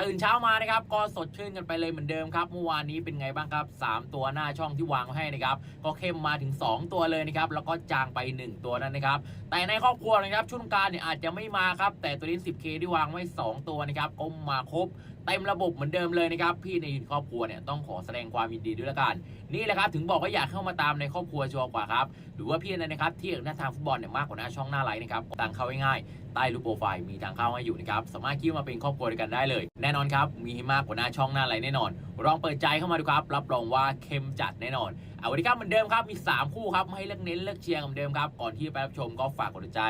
ตื่นเช้ามานะครับก็สดชื่นกันไปเลยเหมือนเดิมครับเมื่อวานนี้เป็นไงบ้างครับ 3 ตัวหน้าช่องที่วางให้นะครับก็เข้มมาถึง 2 ตัวเลยนะครับแล้วก็จางไป 1 ตัวนั้นนะครับแต่ในครอบครัวนะครับช่วงการเนี่ยอาจจะไม่มาครับแต่ตัวนี้ 10K ที่วางไว้ 2 ตัวนะครับก็มาครบเต็มระบบเหมือนเดิมเลยนะครับพี่ในครอบครัวเนี่ยต้องขอแสดงความยินดีด้วยละกัน นี่แหละครับถึงบอกว่าอยากเข้ามาตามในครอบครัวชัวร์กว่าครับหรือว่าพี่นั้นนะครับที่หน้าทางฟุตบอลเนี่ยมากกว่าหน้าช่องหน้าไลน์นะครับต่างเข้าง่ายใต้รูปโปรไฟล์มีทางเข้าให้อยู่นะครับสามารถคิดมาเป็นครอบครัวด้วยกันได้เลยแน่นอนครับ มีห้มากกว่าหน้าช่องหน้าอะไรแน่นอนลองเปิดใจเข้ามาดูครับ รับรองว่าเข้มจัดแน่นอนเอาวันนี้ครับเหมือนเดิมครับมี 3 คู่ครับมาให้เลือกเน้นเลือกเชียร์เหมือนเดิมครับก่อนที่จะไปรับชมก็ฝากกดใจ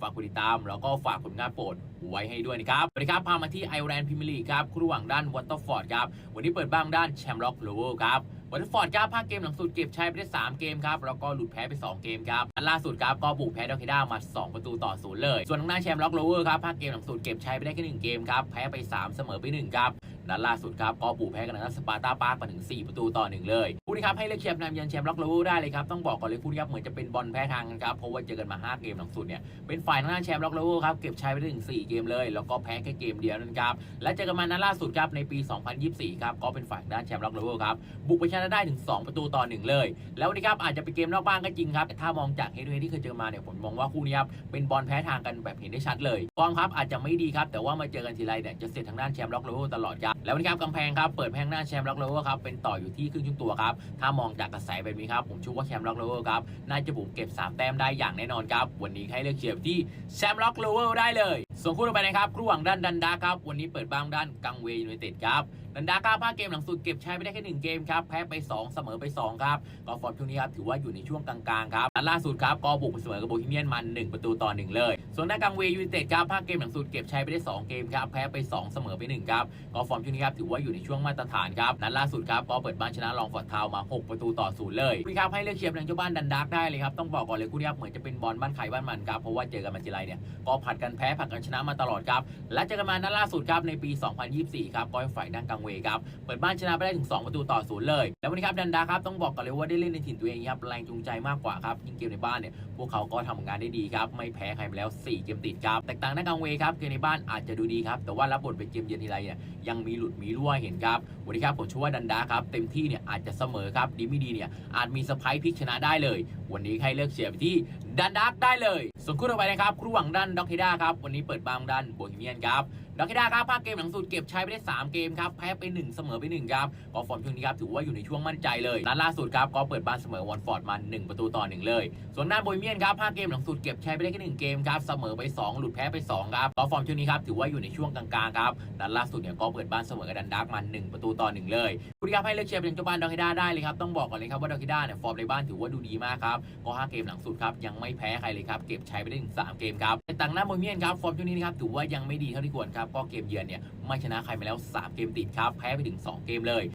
ฝากกดติดตาม แล้วก็ฝากผลงานโปรดไว้ให้ด้วยนะครับสวัสดีครับพามาที่ไอร์แลนด์พรีเมียร์ลีครับคู่ระหว่างด้านวัตเตอร์ฟอร์ดครับวันนี้เปิดบ้างด้านแชมป์ล็อกโลเวอร์ครับวัตเตอร์ฟอร์ดครับภาคเกมหลังสุดเก็บชัยไปได้ 3 เกมครับ แล้วก็หลุดแพ้ไป 2 เกมครับอันล่าสุดครับก็บุกแพ้ดอเคด้ามา 2 ประตูต่อศูนย์เลย ส่วนทางด้านแชมป์ล็อกโลเวอร์ครับภาคเกมหลังสุดเก็บชัยไปได้แค่1เกมครับ แพ้ไป 3 เสมอไป 1 ครับ นัดล่าสุดครับก็บุกแพ้กันนัดสปาร์ตาปาร์กมาถึง 4 ประตูต่อ1เลยคู่นี้ครับให้เลือกเชียร์นำยันแชมป์ล็อกลเวอร์ได้เลยครับต้องบอกก่อนเลยคู่นี้ครับเหมือนจะเป็นบอลแพ้ทางกันครับเพราะว่าเจอกันมา 5 เกมหลังสุดเนี่ยเป็นฝ่ายทางด้านแชมป์ล็อกลเวอร์ครับเก็บชัยไปถึง 4 เกมเลย แล้วก็แพ้แค่เกมเดียวนั่นครับและเจอกันมานัดล่าสุดครับในปี 2024 ครับก็เป็นฝ่ายด้านแชมป์ล็อกลเวอร์ครับบุกไปชนะได้ถึง 2 ประตูต่อ1เลย แล้ววันนี้ครับอาจจะเป็นเกมนอกบ้านก็จริงครับแต่ถ้ามองจากเฮดเฮดที่เคยเจอมาเนี่ยผมมองว่าคู่นี้ครับเป็นบอลแพ้ทางกันแบบเห็นได้ชัดเลยฟอร์มครับอาจจะไม่ดีครับแต่ว่ามาเจอกันทีไรเนี่ยจะเสียทางด้านแชมป์ล็อกลเวอร์ตลอดครับแล้ววันนี้ครับกำแพงครับเปิดแพงหน้าแชมป์ล็อกโลเวอร์ครับเป็นต่ออยู่ที่ครึ่งชั่วตัวครับถ้ามองจากกระแสแบบนี้ครับผมเชื่อว่าแชมป์ล็อกโลเวอร์ครับน่าจะบุกเก็บ 3 แต้มได้อย่างแน่นอนครับวันนี้ให้เลือกเชียร์ที่แชมป์ล็อกโลเวอร์ได้เลย ส่วนคู่ต่อไปนะครับคู่หวังด้านดันดาครับ วันนี้เปิดบ้างด้านกังเวยูไนเต็ดครับดันดาก้าภาเกมหลังสุดเก็บชัยไปได้แค่หนึ่งเกมครับ แพ้ไป 2 เสมอไป 2 ครับก็ฟอร์มช่วงนี้ครับถือว่าอยู่ในช่วงกลางๆครับนัดล่าสุดครับก็บุกไปเสมอกับโบฮีเมียนมัน 1 ประตูต่อ 1 เลย ส่วนด้านกังเวยูไนเต็ดครับภาเกมหลังสุดเก็บชัยไปได้ 2 เกมครับ แพ้ไป 2 เสมอไป 1 ครับก็ฟอร์มช่วงนี้ครับถือว่าอยู่ในช่วงมาตรฐานครับนัดล่าสุดครับก็เปิดบ้านชนะลองฟอร์ดทาวมา 6 ประตูต่อศูนย์เลยพี่ครับให้เลือกเชียร์ทางเจ้าบ้านดันดาร์กได้เลยครับต้องบอกก่อนเลยคู่นี้ครับเหมือนจะเป็นบอลบ้านใครบ้านมันครับเพราะว่าเจอกันมาทีไรเนี่ยก็ผัดกันแพ้ผัดกันชนะมาตลอดครับและเจอกันมานัดล่าสุดครับในปี 2024 ครับก็ให้ฝ่ายด้านกังเวครับเปิดบ้านชนะไปได้ถึง 2 ประตูต่อศูนย์เลย แล้ววันนี้ครับดันดาครับต้องบอกก่อนเลยว่าได้เล่นในถิ่นตัวเองครับแรงจูงใจมากกว่าครับยิ่งเกมในบ้านเนี่ยพวกเขาก็ทำงานได้ดีครับไม่แพ้ใครมาแล้ว 4 เกมติดครับแตกต่างด้านกังเวครับเกมในบ้านอาจจะดูดีครับแต่ว่ารับบทเป็นเกมเยือนทีไรเนี่ยยังมีหลุดมีรั่วเห็นครับวันนี้ครับผมเชื่อว่าดันดาครับเต็มที่เนี่ยอาจจะเสมอครับดีไม่ดีเนี่ยอาจมีสไปพลิกชนะได้เลย วันนี้ให้เลือกเชียร์ไปที่ดันดาร์กได้เลย ส่วนคู่ต่อไปนะครับคู่หวังด้านด็อกเทด้าครับวันนี้เปิดบ้างด้านโบฮีเมียนครับ ด็อกเฮด้าครับภาคเกมหลังสุดเก็บใชัยไปได้ 3 เกมครับ แพ้ไป 1 เสมอไป1ครับก็ฟอร์มช่วงนี้ครับถือว่าอยู่ในช่วงมั่นใจเลยนัดล่าสุดครับก็เปิดบ้านเสมอวอนฟอร์ดมา 1 ประตูต่อ 1 เลย ส่วนด้าโบฮีเมียนครับภาคเกมหลังสุดเก็บใชัยไปได้แค่1เกมครับเสมอไป 2 หลุดแพ้ไป2ครับก็ฟอร์มช่วงนี้ครับถือว่าอยู่ในช่วงกลางๆครับนัดล่าสุดเนี่ยก็เปิดบ้านเสมอกับดันดาร์กมา 1 ประตูต่อ 1 เลยคุณครับให้เลือกเชียร์เป็นเจ้าบ้านด็อกเฮด้าได้เลยครับต้องบอกก่อนเลยครับว่าด็อกเฮด้าเนี่ยฟอร์มในบ้านถือว่าดูดีมากครับก็5เกมหลังสุดครับยังไม่แพ้ใครเลยครับเก็บใชัยไปได้ถึง3เกมครับแต่ต่างหน้าโบฮีเมียนครับฟอร์มช่วงนี้นะครับถือว่ายังไม่ดีเท่าที่ควรครับก็เกมเยือนเนี่ยไม่ชนะใครมาแล้ว 3 เกมติดครับ แพ้ไปถึง 2 เกมเลย